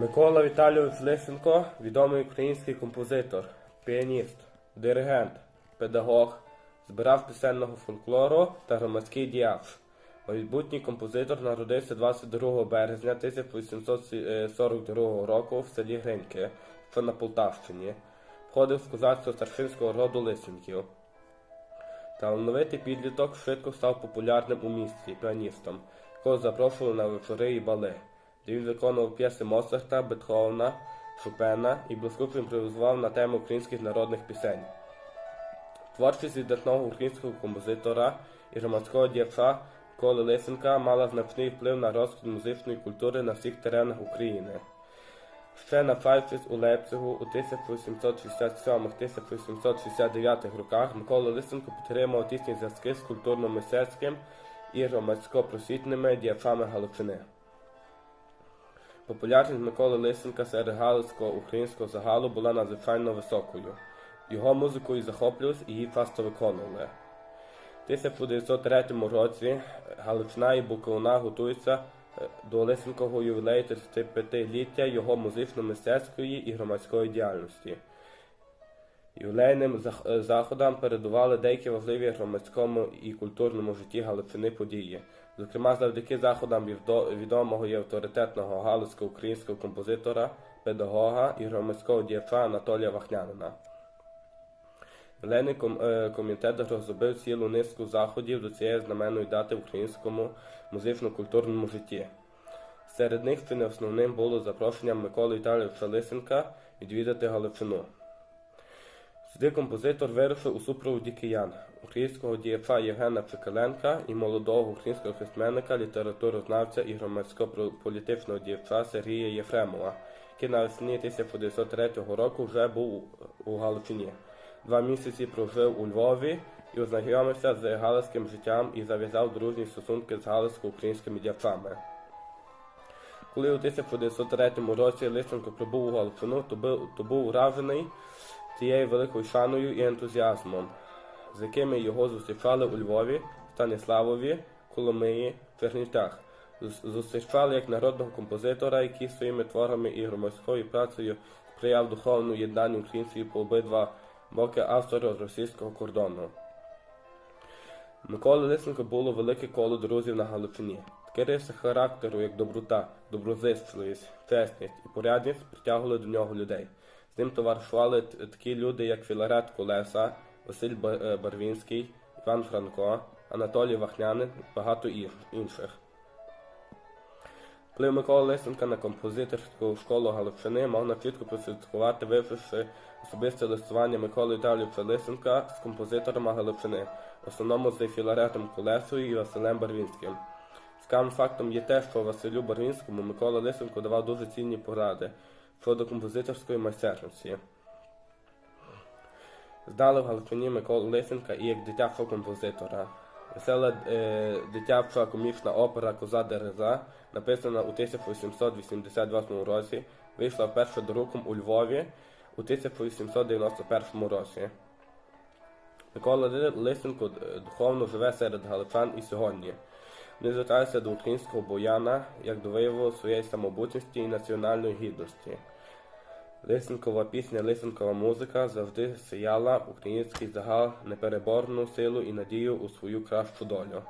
Микола Віталійович Лисенко відомий український композитор, піаніст, диригент, педагог, збирав пісенного фольклору та громадський діяч. Майбутній композитор народився 22 березня 1842 року в селі Гриньки, що на Полтавщині. Входив в козацтво старшинського роду Лисенків. Талановитий підліток швидко став популярним у місті піаністом, якого запрошували на вечори і бали, де він виконував п'єси Моцарта, Бетховена, Шопена і блискуче імпровізував на тему українських народних пісень. Творчість віддатного українського композитора і громадського діяча Коли Лисенка мала значний вплив на розквіт музичної культури на всіх теренах України. Ще навчаючись у Лейпцигу у 1867-1869 роках Микола Лисенко підтримав тісні зв'язки з культурно-мистецьким і громадсько-просвітними діячами Галичини. Популярність Миколи Лисенка серед галицького українського загалу була надзвичайно високою. Його музикою захоплювалися і її часто виконували. У 1903 році Галичина і Буковина готуються е, до Лисенкового ювілею 35-ліття його музично-мистецької і громадської діяльності. Ювілейним е, заходам передували деякі важливі громадському і культурному житті Галичини події. Зокрема, завдяки заходам відомого і авторитетного галицького українського композитора, педагога і громадського діяча Анатолія Вахнянина. Ювілейний е, комітет розробив цілу низку заходів до цієї знаменної дати в українському музично-культурному житті. Серед них чи не основним було запрошення Миколи Віталійовича Лисенка відвідати Галичину. Сюди композитор вирушив у супроводі киян, українського діяча Євгена Чекаленка і молодого українського письменника, літературознавця і громадсько-політичного діяча Сергія Єфремова, який навесні 1903 року вже був у Галичині. Два місяці прожив у Львові і ознайомився з галицьким життям і зав'язав дружні стосунки з галицько-українськими діячами. Коли у 1903 році Лисенко прибув у Галичину, то був вражений цією великою шаною і ентузіазмом, з якими його зустрічали у Львові, Станіславові, Коломиї, Чернівцях. Зустрічали як народного композитора, який своїми творами і громадською працею сприяв духовному єднанню українців по обидва боки австро-російського кордону. Миколи Лисенко було велике коло друзів на Галичині. Такі риси характеру, як доброта, доброзичливість, чесність і порядність притягували до нього людей. Ним товаришували такі люди, як Філарет Колеса, Василь е, Барвінський, Іван Франко, Анатолій Вахнянин і багато інших. Вплив Миколи Лисенка на композиторську школу Галичини можна чітко прослідкувати, вивчивши особисте листування Миколи Віталійовича Лисенка з композиторами Галичини, в основному з Філаретом Колесою і Василем Барвінським. Цікавим фактом є те, що Василю Барвінському Микола Лисенко давав дуже цінні поради щодо композиторської майстерності. Здали в Галичині Миколу Лисенка і як дитячого композитора. Весела е, дитяча комічна опера Коза Дереза, написана у 1888 році, вийшла вперше друком у Львові у 1891 році. Микола Лисенко е, духовно живе серед галичан і сьогодні. Вони звертаються до українського бояна як до вияву своєї самобутності і національної гідності. Лисенкова пісня, Лисенкова музика завжди сіяла український загал непереборну силу і надію у свою кращу долю.